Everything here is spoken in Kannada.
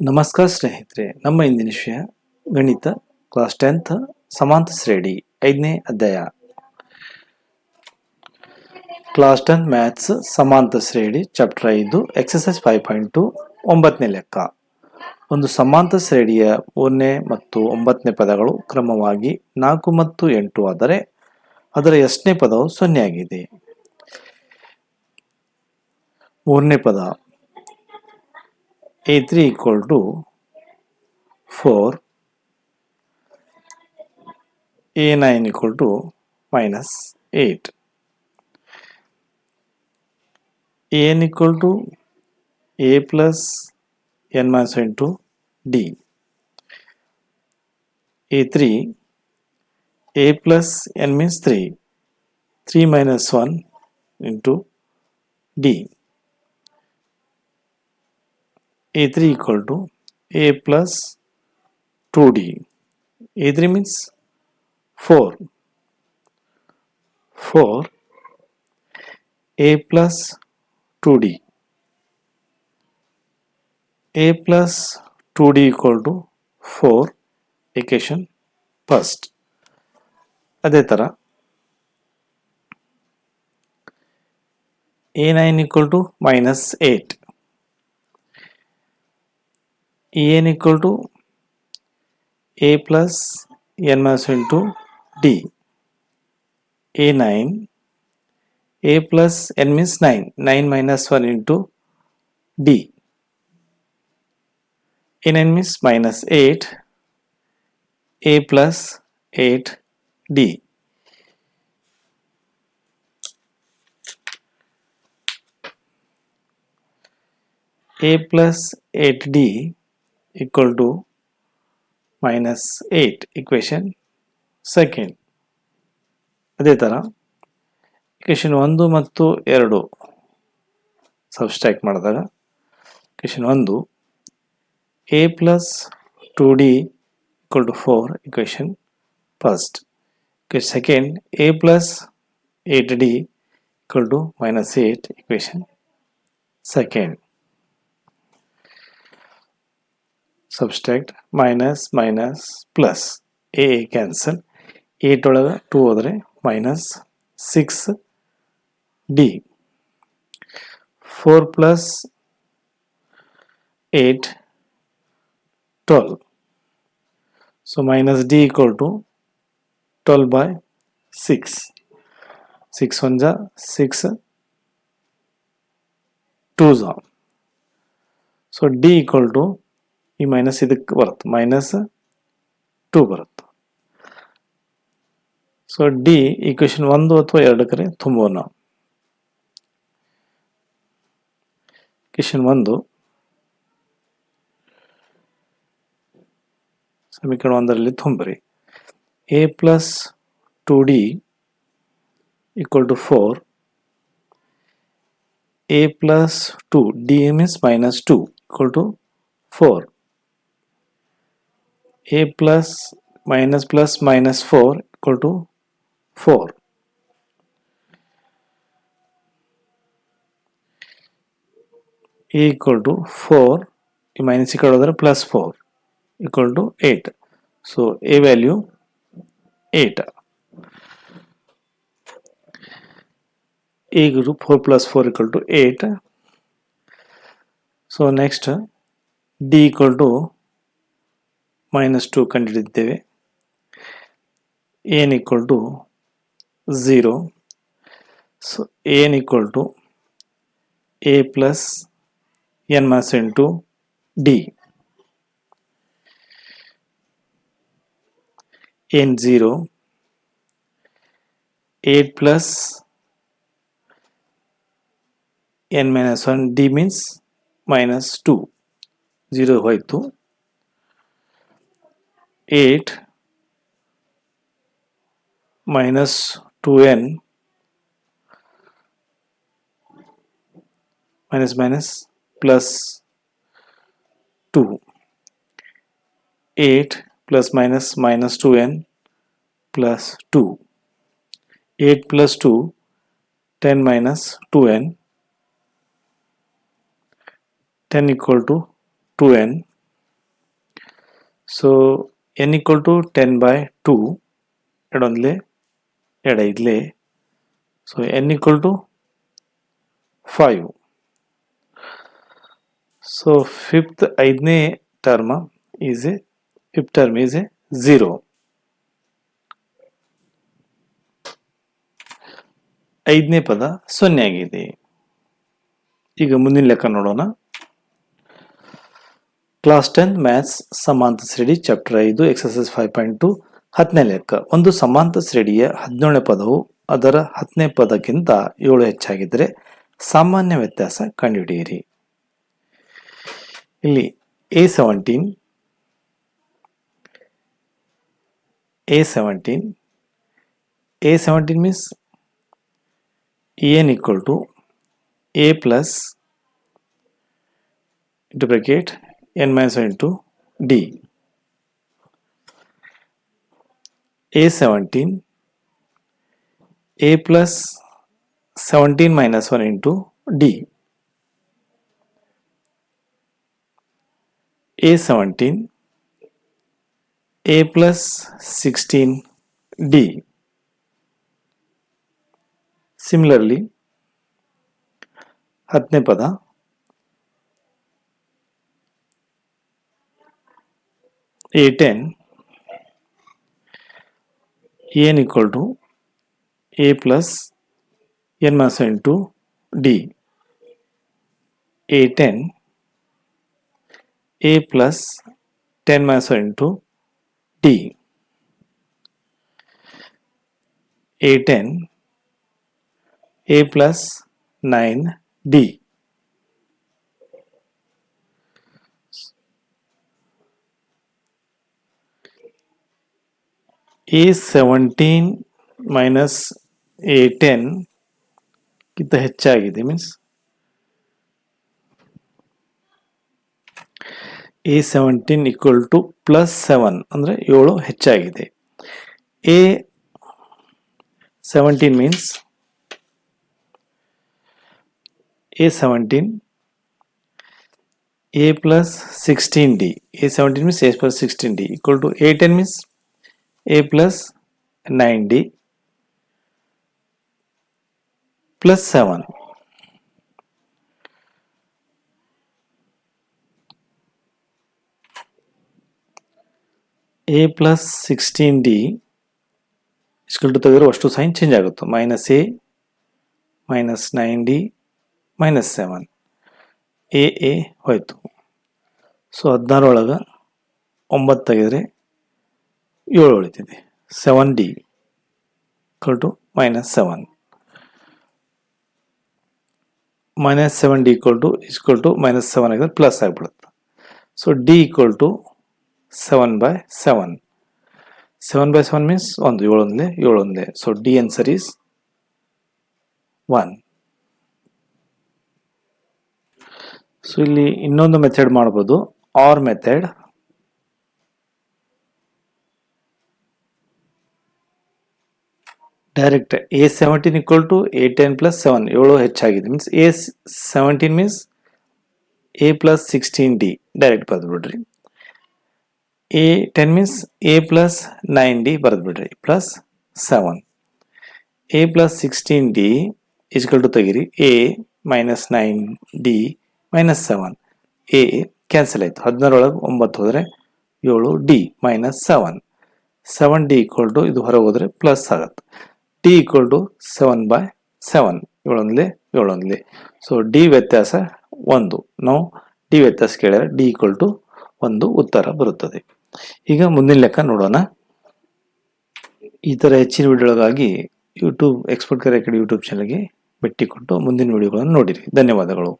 ನಮಸ್ಕಾರ ಸ್ನೇಹಿತರೆ, ನಮ್ಮ ಇಂದಿನ ವಿಷಯ ಗಣಿತ ಕ್ಲಾಸ್ ಟೆಂತ್ ಸಮಾಂತ ಶ್ರೇಣಿ ಐದನೇ ಅಧ್ಯಾಯ. ಕ್ಲಾಸ್ ಟೆಂತ್ ಮ್ಯಾಥ್ಸ್ ಸಮಾಂತ ಶ್ರೇಣಿ ಚಾಪ್ಟರ್ ಐದು ಎಕ್ಸಸೈಸ್ ಫೈವ್ ಪಾಯಿಂಟ್ ಟು ಒಂಬತ್ತನೇ ಲೆಕ್ಕ. ಒಂದು ಸಮಾಂತ ಶ್ರೇಣಿಯ ಮೂರನೇ ಮತ್ತು ಒಂಬತ್ತನೇ ಪದಗಳು ಕ್ರಮವಾಗಿ ನಾಲ್ಕು ಮತ್ತು ಎಂಟು ಆದರೆ ಅದರ ಎಷ್ಟನೇ ಪದವು ಸೊನ್ನೆ ಆಗಿದೆ. ಮೂರನೇ ಪದ a3 equal to 4 a9 equal to minus 8 an equal to a plus n minus 1 into d. A3 a plus n means 3 3 minus 1 into d a3 equal to a plus 2d a3 means 4 4 a plus 2d a plus 2d equal to 4 equation first ಅದೇ ಥರ A nine equal to minus eight en equal to a plus n minus into d. A9 a plus n means 9 9 minus 1 into d. A9 means minus 8 a plus 8 d. A plus 8d equal to minus 8 equation second. ಅದೇ ಥರ ಇಕ್ವೇಷನ್ ಒಂದು ಮತ್ತು ಎರಡು. ಸಬ್ಸ್ಟ್ರಾಕ್ಟ್ ಮಾಡಿದಾಗ ಇಕ್ವೇಷನ್ ಒಂದು A plus two D equal to four equation first second A plus eight D equal to minus eight equation second subtract minus minus plus a cancel eight ಒಳಗೆ ಟೂ ಹೋದರೆ minus six D four plus eight twelve so minus D equal to twelve by six six one ಜಾ ಸಿಕ್ಸ್ ಟೂ ಜಾ ಸೊ ಡಿ ಈಕ್ವಲ್ ಟು ಈ ಮೈನಸ್ ಇದಕ್ಕೆ ಬರುತ್ತೆ. ಮೈನಸ್ ಟೂ ಬರುತ್ತೆ. ಸೊ ಡಿ ಈಕ್ವೇಶನ್ ಒಂದು ಅಥವಾ ಎರಡು ಕರೆ ತುಂಬೋ ನಾವು ಕ್ವೇಶನ್ ಒಂದು. ಸಮೀಕರಣ ಒಂದರಲ್ಲಿ ತುಂಬ್ರಿ. A plus two D equal to four A plus two D means minus two equal to four a plus minus plus minus 4 equal to 4. A equal to 4 a minus equal to plus 4 equal to 8. So a value 8. A equal to 4 plus 4 equal to 8. So next D equal to minus two ಕಂಡುಹಿಡಿದ್ದೇವೆ n equal to zero so n equal to A plus n minus n two D n zero eight plus n minus one D means minus two zero ಹೋಯಿತು. 8 minus 2n minus minus plus 2 8 plus minus minus 2n plus 2 8 plus 2 10 minus 2n 10 equal to 2n so n equal to ten by two ಎಡೊಂದ್ಲೆ ಎಡ ಇದ್ಲೆ so n equal to five so fifth ಐದನೇ term is a fifth term is a zero ಐದನೇ ಪದ ಸೊನ್ನೆ ಆಗಿದೆ. ಈಗ ಮುಂದಿನ ಲೆಕ್ಕ ನೋಡೋಣ. ಕ್ಲಾಸ್ ಟೆನ್ ಮ್ಯಾಥ್ಸ್ ಸಮಾಂತ ಶ್ರೇಣಿ ಚಾಪ್ಟರ್ ಐದು ಎಕ್ಸಸೈಸ್ ಫೈವ್ ಪಾಯಿಂಟ್ ಟು ಹತ್ತನೇ ಲೆಕ್ಕ. ಒಂದು ಸಮಾಂತ ಶ್ರೇಣಿಯ ಹದಿನೇಳನೇ ಪದವು ಅದರ ಹತ್ತನೇ ಪದಕ್ಕಿಂತ ಏಳು ಹೆಚ್ಚಾಗಿದ್ದರೆ ಸಾಮಾನ್ಯ ವ್ಯತ್ಯಾಸ ಕಂಡುಹಿಡಿಯಿರಿ. ಇಲ್ಲಿ A seventeen A seventeen A seventeen means n equal to A plus bracket n minus 1 into d a17 a plus 17 minus 1 into d a17 a plus 16 d similarly ಹತ್ತನೇ ಪದ a10 n equal to a plus n minus 1 into d. A10 a plus 10 minus 1 into d. A10 a plus 9 d. 17 minus a 10 ಗಿಂತ ಹೆಚ್ಚಾಗಿದೆ means A seventeen equal to plus seven ಅಂದರೆ ಏಳು ಹೆಚ್ಚಾಗಿದೆ A seventeen means A17 A plus 16D A17 means A plus 16D equal to A10 means A plus 9D plus 7 A plus 16D equal to ತೆಗೆದ್ರೆ ಅಷ್ಟು ಸೈನ್ ಚೇಂಜ್ ಆಗುತ್ತೆ. Minus A minus nine D minus seven A A ಹೋಯಿತು. ಸೊ ಹದಿನಾರೊಳಗೆ ಒಂಬತ್ತು ತೆಗೆದ್ರೆ ಏಳು ಉಳಿತಿದೆ. Seven D equal to minus seven minus seven D equal to equal to minus seven ಆಗಿದ್ರೆ ಪ್ಲಸ್ ಆಗಿಬಿಡುತ್ತೆ. So D equal to seven by seven seven by seven means ಒಂದು, ಏಳೊಂದಲೇ ಏಳೊಂದಲೇ. So D answer is one so ಇಲ್ಲಿ ಇನ್ನೊಂದು ಮೆಥಡ್ ಮಾಡ್ಬೋದು. Or method direct A seventeen equal to A ten plus seven ಏಳು ಹೆಚ್ಚಾಗಿದೆ. Means A seventeen means A plus sixteen D direct ಬರೆದ್ಬಿಡ್ರಿ. A ten means A plus nine D ಬರೆದ್ಬಿಡ್ರಿ. Plus seven A plus sixteen D equal to ತೆಗಿರಿ. A minus nine D minus seven A cancel ಆಯಿತು. ಹದಿನಾರೊಳಗೆ ಒಂಬತ್ತು ಹೋದರೆ ಏಳು D minus seven seven D equal to ಇದು ಹೊರಗೆ ಹೋದರೆ ಪ್ಲಸ್ ಆಗುತ್ತೆ. D equal to seven by seven ಏಳೊಂದ್ಲಿ ಏಳೊಂದ್ಲಿ. ಸೊ ಡಿ ವ್ಯತ್ಯಾಸ ಒಂದು. ನಾವು ಡಿ ವ್ಯತ್ಯಾಸ ಕೇಳಿದ್ರೆ ಡಿ ಈಕ್ವಲ್ ಟು ಒಂದು ಉತ್ತರ ಬರುತ್ತದೆ. ಈಗ ಮುಂದಿನ ಲೆಕ್ಕ ನೋಡೋಣ. ಈ ಥರ ಹೆಚ್ಚಿನ ವಿಡಿಯೋಗಳಿಗಾಗಿ ಯೂಟ್ಯೂಬ್ ಎಕ್ಸ್ಪರ್ಟ್ ಕರೆ ಯೂಟ್ಯೂಬ್ ಚಾನಲ್ಗೆ ಭೇಟಿ ಕೊಟ್ಟು ಮುಂದಿನ ವಿಡಿಯೋಗಳನ್ನು ನೋಡಿರಿ. ಧನ್ಯವಾದಗಳು.